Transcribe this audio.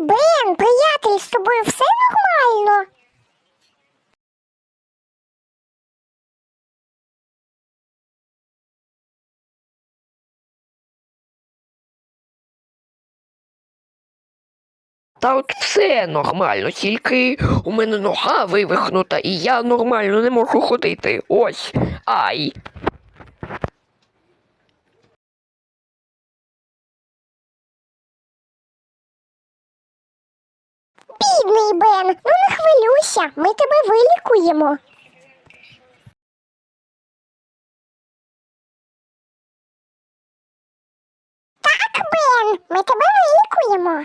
Бен, приятель, з тобою все нормально? Так все нормально, тільки у мене нога вивихнута, і я нормально не можу ходити. Ось. Ай. Бідний Бен, ну не хвилюйся, ми тебе вилікуємо. Так, Бен, ми тебе вилікуємо.